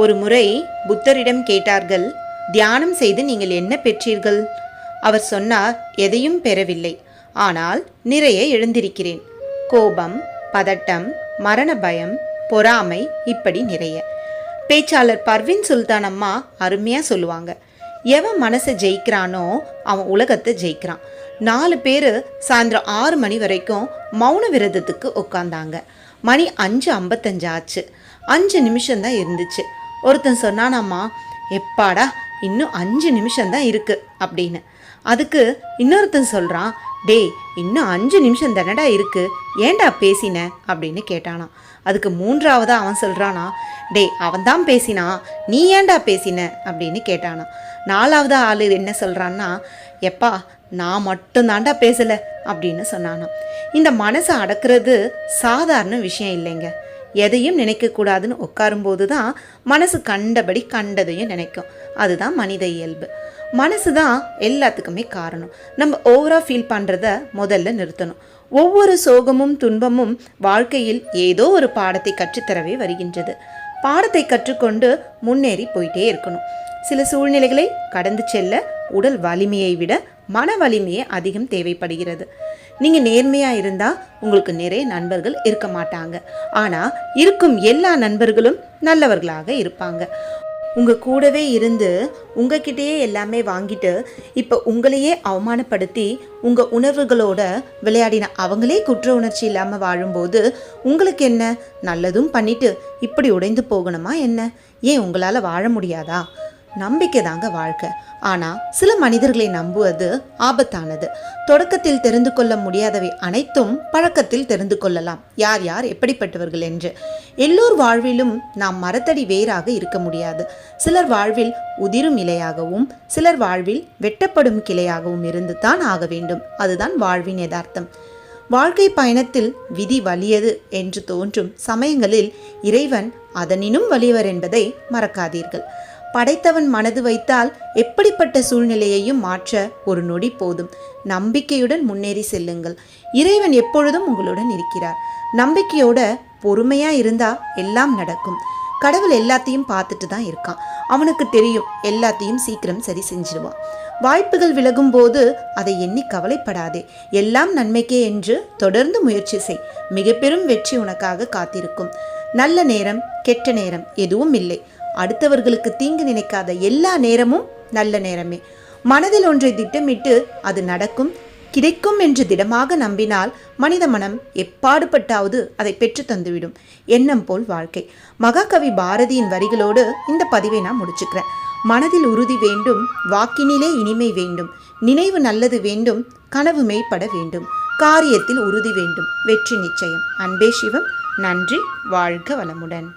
ஒரு முறை புத்தரிடம் கேட்டார்கள் தியானம் செய்து நீங்கள் என்ன பெற்றீர்கள்? அவர் சொன்னார் எதையும் பெறவில்லை ஆனால் நிறைய எழுந்திருக்கிறேன். கோபம் பதட்டம் மரண பயம் பொறாமை இப்படி நிறைய. பேச்சாளர் பர்வின் சுல்தான் அம்மா அருமையாக சொல்லுவாங்க எவன் மனசை ஜெயிக்கிறானோ அவன் உலகத்தை ஜெயிக்கிறான். நாலு பேர் சாயந்தரம் ஆறு மணி வரைக்கும் மௌன விரதத்துக்கு உட்காந்தாங்க மணி அஞ்சு ஐம்பத்தஞ்சு ஆச்சு. அஞ்சு நிமிஷம்தான் இருந்துச்சு. ஒருத்தன் சொன்னானாம்மா எப்பாடா இன்னும் அஞ்சு நிமிஷம்தான் இருக்குது அப்படின்னு. அதுக்கு இன்னொருத்தன் சொல்கிறான் டேய் இன்னும் அஞ்சு நிமிஷம் தானடா இருக்குது ஏன்டா பேசின? அப்படின்னு கேட்டானா அதுக்கு மூன்றாவதா அவன் சொல்கிறானா டேய் அவன் தான் பேசினான் நீ ஏன்டா பேசின? அப்படின்னு கேட்டானா நாலாவது ஆள் என்ன சொல்கிறான்னா எப்பா நான் மட்டும் தாண்டா பேசலை அப்படின்னு சொன்னானாம். இந்த மனசை அடக்கிறது சாதாரண விஷயம் இல்லைங்க. எதையும் நினைக்கக்கூடாதுன்னு உட்காரும்போது தான் மனசு கண்டபடி கண்டதையும் நினைக்கும். அதுதான் மனித இயல்பு. மனசு தான் எல்லாத்துக்குமே காரணம். நம்ம ஓவராக ஃபீல் பண்ணுறத முதல்ல நிறுத்தணும். ஒவ்வொரு சோகமும் துன்பமும் வாழ்க்கையில் ஏதோ ஒரு பாடத்தை கற்றுத்தரவே வருகின்றது. பாடத்தை கற்றுக்கொண்டு முன்னேறி போயிட்டே இருக்கணும். சில சூழ்நிலைகளை கடந்து செல்ல உடல் வலிமையை விட மன வலிமையே அதிகம் தேவைப்படுகிறது. நீங்கள் நேர்மையாக இருந்தால் உங்களுக்கு நிறைய நண்பர்கள் இருக்க மாட்டாங்க. ஆனால் இருக்கும் எல்லா நண்பர்களும் நல்லவர்களாக இருப்பாங்க. உங்கள் கூடவே இருந்து உங்ககிட்டயே எல்லாமே வாங்கிட்டு இப்போ உங்களையே அவமானப்படுத்தி உங்கள் உணர்வுகளோட விளையாடின அவங்களே குற்ற உணர்ச்சி இல்லாமல் வாழும்போது உங்களுக்கு என்ன? நல்லதும் பண்ணிட்டு இப்படி உடைந்து போகணுமா என்ன? ஏன் உங்களால் வாழ முடியாதா? நம்பிக்கை தாங்க வாழ்க்கை. ஆனால் சில மனிதர்களை நம்புவது ஆபத்தானது. தொடக்கத்தில் தெரிந்து கொள்ள முடியாதவை அனைத்தும் பழக்கத்தில் தெரிந்து கொள்ளலாம். யார் யார் எப்படிப்பட்டவர்கள் என்று. எல்லோர் வாழ்விலும் நாம் மரத்தடி வேறாக இருக்க முடியாது. சிலர் வாழ்வில் உதிரும் இலையாகவும் சிலர் வாழ்வில் வெட்டப்படும் கிளையாகவும் இருந்து தான் ஆக வேண்டும். அதுதான் வாழ்வின் யதார்த்தம். வாழ்க்கை பயணத்தில் விதி வலியது என்று தோன்றும் சமயங்களில் இறைவன் அதனினும் வலியவர் என்பதை மறக்காதீர்கள். படைத்தவன் மனது வைத்தால் எப்படிப்பட்ட சூழ்நிலையையும் மாற்ற ஒரு நொடி போதும். நம்பிக்கையுடன் முன்னேறி செல்லுங்கள். இறைவன் எப்பொழுதும் உங்களுடன் இருக்கிறார். நம்பிக்கையோட பொறுமையா இருந்தா எல்லாம் நடக்கும். கடவுள் எல்லாத்தையும் பார்த்துட்டு தான் இருக்கான். அவனுக்கு தெரியும் எல்லாத்தையும் சீக்கிரம் சரி செஞ்சிருவான். வாய்ப்புகள் விலகும் போது அதை எண்ணி கவலைப்படாதே. எல்லாம் நன்மைக்கே என்று தொடர்ந்து முயற்சி செய். மிக பெரும் வெற்றி உனக்காக காத்திருக்கும். நல்ல நேரம் கெட்ட நேரம் எதுவும் இல்லை. அடுத்தவர்களுக்கு தீங்கு நினைக்காத எல்லா நேரமும் நல்ல நேரமே. மனதில் ஒன்றை திட்டமிட்டு அது நடக்கும் கிடைக்கும் என்று திடமாக நம்பினால் மனித மனம் எப்பாடுபட்டாவது அதை பெற்று தந்துவிடும். எண்ணம் போல் வாழ்க்கை. மகாகவி பாரதியின் வரிகளோடு இந்த பதிவை நான் முடிச்சுக்கிறேன். மனதில் உறுதி வேண்டும் வாக்கினிலே இனிமை வேண்டும் நினைவு நல்லது வேண்டும் கனவு மெய்ப்பட வேண்டும் காரியத்தில் உறுதி வேண்டும் வெற்றி நிச்சயம். அன்பே சிவம் நன்றி வாழ்க வளமுடன்.